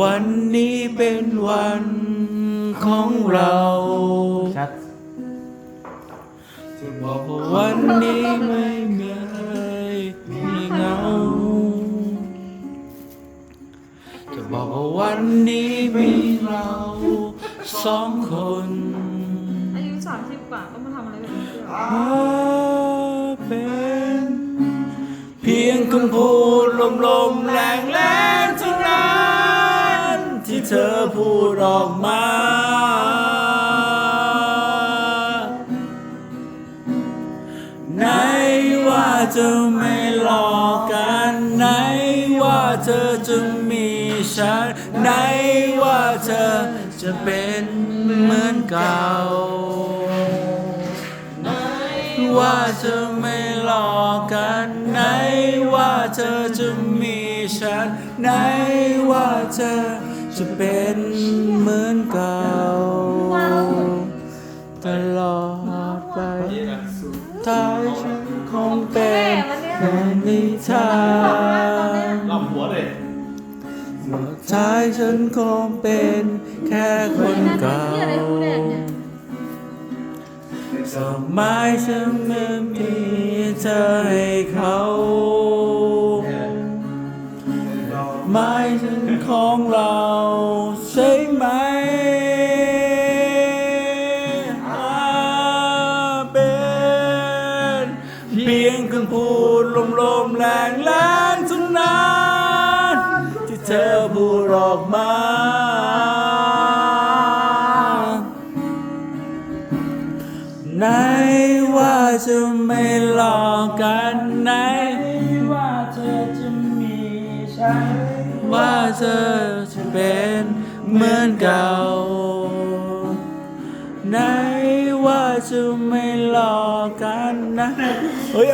วันนี้เป็นวันของเราชัดจะบอกว่าวันนี้ไม่เหนื่อยมีเหงา จะบอกว่าวันนี้มีเราสองคนอายุสามสิบกว่าก็มาทำอะไรแบบนี้ด้วยเหรอมาเป็นเพียงคำพูดลมลมๆแรงแรงๆเท่านั้น ที่เธอพูดออกมา ไหนว่าจะไม่หลอกกัน ไหนว่าเธอจะมีฉัน ไหนว่าเธอจะเป็นเหมือนเก่า ว่าเธอไม่หลอกกัน ไหนว่าเธอจะมีฉัน ไหนว่าเธอ จะเป็นเหมือนเก่าตลอดไปท้ายฉันคงเป็นแค่นิทานรอบหัวเลยท้ายฉันคงเป็นแค่คนเก่าที่อะไรคู่แดดเนี่ยสมัยฉันไม่มีเธอให้เขา ของเราใช่ไหมอาเป็นเพียงคำพูดลมๆแรงๆเท่านั้นที่เธอพูดออกมาไหนว่าจะไม่หลอกกันไหนว่าเธอจะมีฉัน เธอจะเป็นเหมือนเก่าไหนว่าจะไม่หลอกกันนะ